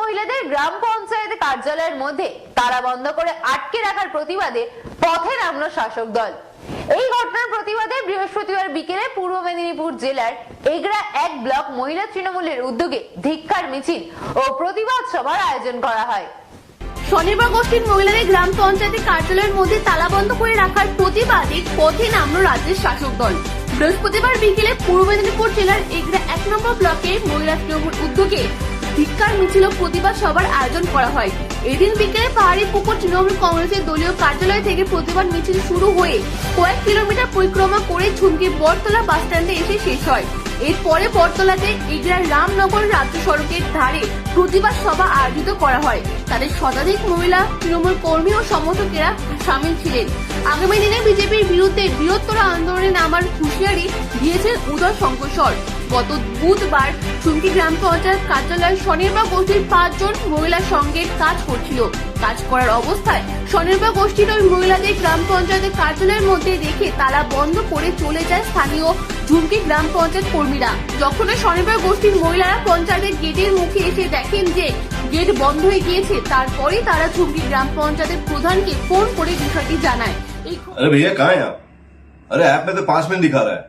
মহিলাদের গ্রাম পঞ্চায়েত কার্যালয়ের মধ্যে তালা বন্ধ করে আটকে রাখার প্রতিবাদে পথে নামলো শাসক দল। এই ঘটনার প্রতিবাদে বৃহস্পতিবার বিকেলে পূর্ব মেদিনীপুর জেলার এগরা এক ব্লক মহিলা তৃণমূলের উদ্যোগে ধিক্কার, মিছিল ও প্রতিবাদ সভার আয়োজন করা হয়। স্বনির্ভর গোষ্ঠীর মহিলাদের গ্রাম পঞ্চায়েতের কার্যালয়ের মধ্যে তালাবন্ধ করে রাখার প্রতিবাদে পথে নামলো রাজ্যের শাসক দল। বৃহস্পতিবার বিকেলে পূর্ব মেদিনীপুর জেলার এগরা এক নম্বর ব্লকে মহিলা তৃণমূল উদ্যোগে ধিক্কার মিছিল প্রতিবাদ সভার আয়োজন করা হয়। এদিন বিকেলে পাহাড়ি পুকুর তৃণমূল কংগ্রেসের দলীয় কার্যালয় থেকে প্রতিবাদ মিছিল শুরু হয়ে কয়েক কিলোমিটার পরিক্রমা করে ঝুমকি বটতলা বাস স্ট্যান্ডে এসে শেষ হয়। এরপরে বটতলাতে ইগরার রামনগর রাজ্য সড়কের ধারে প্রতিবাদ সভা আয়োজিত করা হয়। তাদের শতাধিক মহিলা, তৃণমূল কর্মী ও সমর্থকেরা সামিল ছিলেন। আগামী দিনে বিজেপির বিরুদ্ধে বৃহত্তর আন্দোলনে নামার হুঁশিয়ারি দিয়েছেন উদয় শঙ্কর গত বুধবার চুমকি গ্রাম পঞ্চায়েত কার্যালয়ে স্বনির্ভর গোষ্ঠীর পাঁচজন মহিলার সঙ্গে কাজ করছিল কাজ করার অবস্থায় স্বনির্ভর গোষ্ঠীর ওই মহিলাদের গ্রাম পঞ্চায়েতের কার্যালয়ের মধ্যে রেখে তালা বন্ধ করে চলে যায় স্থানীয় ঝুমকি গ্রাম পঞ্চায়েত কর্মীরা যখন ওই স্বনির্ভর গোষ্ঠীর মহিলারা পঞ্চায়েতের গেটের মুখে এসে দেখেন যে গেট বন্ধ হয়ে গিয়েছে তারপরেই তারা ঝুমকি গ্রাম পঞ্চায়েতের প্রধানকে ফোন করে বিষয়টি জানায় এই अरे भैया कहाँ हैं आप अरे ऐप में तो पांच मिनट दिखा रहा है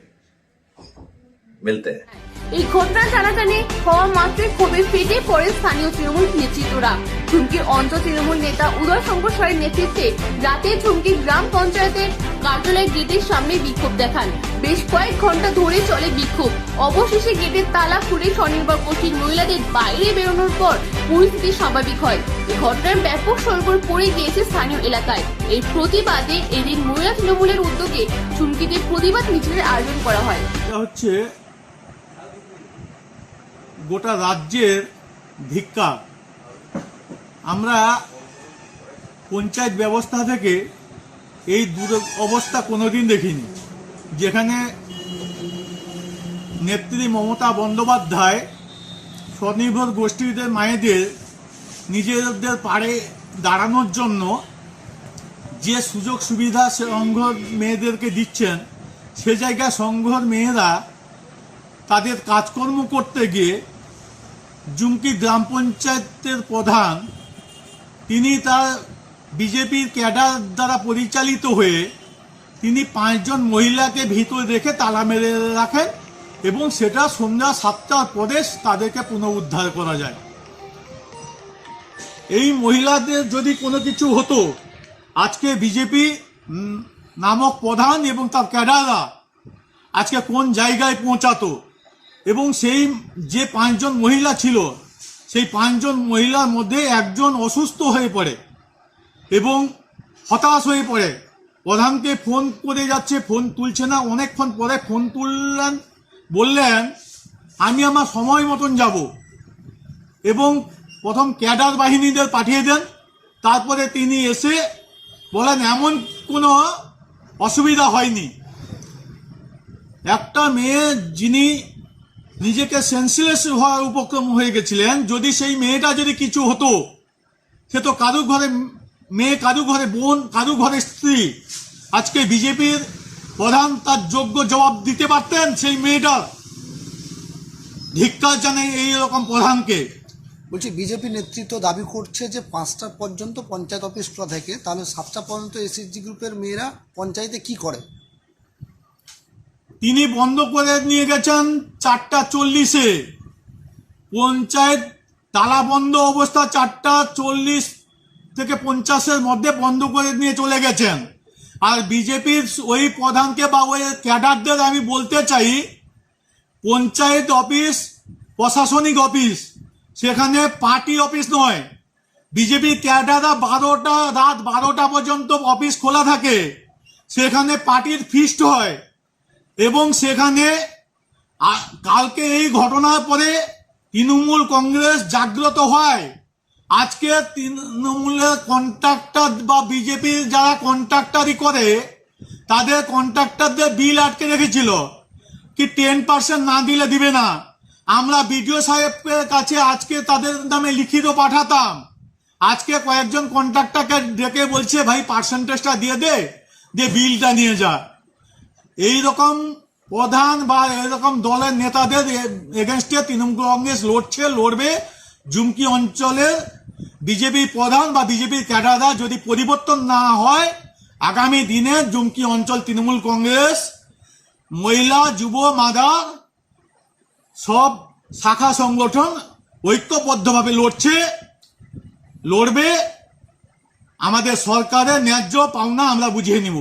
মিলতে এই ঘটনা জানাজানি হওয়া মাত্রই খুবই ফিটে পড়ে স্থানীয় তৃণমূল নেতৃত্বরা। ঝুমকির অঞ্চল তৃণমূল নেতা উদয় শঙ্কর সরের নেতৃত্বে রাতে ঝুমকি গ্রাম পঞ্চায়েতের কার্যালয় গেটের সামনে বিক্ষোভ দেখান। বেশ কয়েক ঘণ্টা ধরে চলে বিক্ষোভ। অবশেষে গেটের তালা খুলে স্বনির্ভর গোষ্ঠীর মহিলাদের বাইরে বেরোনোর পর পরিস্থিতি স্বাভাবিক হয়। ঘটনার ব্যাপক সরগোল পড়ে গিয়েছে স্থানীয় এলাকায়। এর প্রতিবাদে এদিন মহিলা তৃণমূলের উদ্যোগে ঝুমকিতে প্রতিবাদ মিছিলের আয়োজন করা হয়। হচ্ছে গোটা রাজ্যের ধিক্কার আমরা পঞ্চায়েত ব্যবস্থা থেকে এই দূর অবস্থা কোনোদিন দেখিনি। যেখানে নেত্রী মমতা বন্দ্যোপাধ্যায় স্বনির্ভর গোষ্ঠীদের মায়েদের, নিজেদের পাড়ে দাঁড়ানোর জন্য যে সুযোগ সুবিধা সংঘর মেয়েদেরকে দিচ্ছেন, সে জায়গায় সংঘর মেয়েরা তাদের কাজকর্ম করতে গিয়ে জুমকি গ্রাম পঞ্চায়েতের প্রধান তিনি তার বিজেপির ক্যাডার দ্বারা পরিচালিত হয়ে তিনি পাঁচজন মহিলাকে ভিতরে রেখে তালা মেরে রাখেন এবং সেটা সন্ধ্যা সাতটার পরে তাদেরকে পুনরুদ্ধার করা যায়। এই মহিলাদের যদি কোনো কিছু হতো, আজকে বিজেপি নামক প্রধান এবং তার ক্যাডাররা আজকে কোন জায়গায় পৌঁছাতো এবং সেই যে পাঁচজন মহিলা ছিল সেই পাঁচজন মহিলার মধ্যে একজন অসুস্থ হয়ে পড়ে এবং হতাশ হয়ে পড়ে। প্রধানকে ফোন করে যাচ্ছে, ফোন তুলছে না। অনেকক্ষণ পরে ফোন তুললেন, বললেন, আমি আমার সময় মতন যাব। এবং প্রথম ক্যাডার বাহিনীদের পাঠিয়ে দেন। তারপরে তিনি এসে বলেন, এমন কোনো অসুবিধা হয়নি। একটা মেয়ে যিনি নিজেকে সেন্সিলেস হওয়ার উপক্রম হয়ে গেছিলেন। যদি সেই মেয়েটা যদি কিছু হতো, সে তো কারুর ঘরে মেয়ে কারু ঘরে বোন কারু ঘরে স্ত্রী। আজকে বিজেপির প্রধান তার যোগ্য জবাব দিতে পারতেন সেই মেয়েটার ধিক্কার জানাই এই রকম প্রধানকে। বলছি, বিজেপি নেতৃত্ব দাবি করছে যে পাঁচটা পর্যন্ত পঞ্চায়েত অফিস খোলা থাকে তাহলে সাতটা পর্যন্ত এসএসজি গ্রুপের মেয়েরা পঞ্চায়েতে কি করে? তিনি বন্ধ করে নিয়ে গেছেন চারটা চল্লিশে। পঞ্চায়েত তালা বন্ধ অবস্থা চারটা চল্লিশ থেকে পঞ্চাশের মধ্যে বন্ধ করে নিয়ে চলে গেছেন। আর বিজেপির ওই প্রধানকে বা ওই ক্যাডারদের আমি বলতে চাই, পঞ্চায়েত অফিস, প্রশাসনিক অফিস, সেখানে পার্টি অফিস নয়। বিজেপি ক্যাডাররা বারোটা, রাত বারোটা পর্যন্ত অফিস খোলা থাকে। সেখানে পার্টির ফিস্ট হয়। এবং সেখানে কালকে এই ঘটনার পরে তৃণমূল কংগ্রেস জাগ্রত হয়। আজকে তৃণমূলের কন্ট্রাক্টর বা বিজেপির যারা কন্ট্রাক্টারি করে, তাদের কন্ট্রাক্টরদের বিল আটকে রেখেছিল। কি টেন পার্সেন্ট না দিলে দিবে না। আমরা বিডিও সাহেবের কাছে আজকে তাদের নামে লিখিত পাঠাতাম। আজকে কয়েকজন কন্ট্রাক্টরকে ডেকে বলছে, ভাই পার্সেন্টেজটা দিয়ে দে, দিয়ে বিলটা নিয়ে যা। এই রকম প্রধান বা এরকম দলের নেতাদের এগেনস্টে তৃণমূল কংগ্রেস লড়ছে, লড়বে জুমকি অঞ্চলের বিজেপি প্রধান বা বিজেপির ক্যাডাররা যদি পরিবর্তন না হয়, আগামী দিনে জুমকি অঞ্চল তৃণমূল কংগ্রেস, মহিলা, যুব, মাদার সব শাখা সংগঠন ঐক্যবদ্ধভাবে লড়ছে, লড়বে। আমাদের সরকারের ন্যায্য পাওনা আমরা বুঝিয়ে নিব।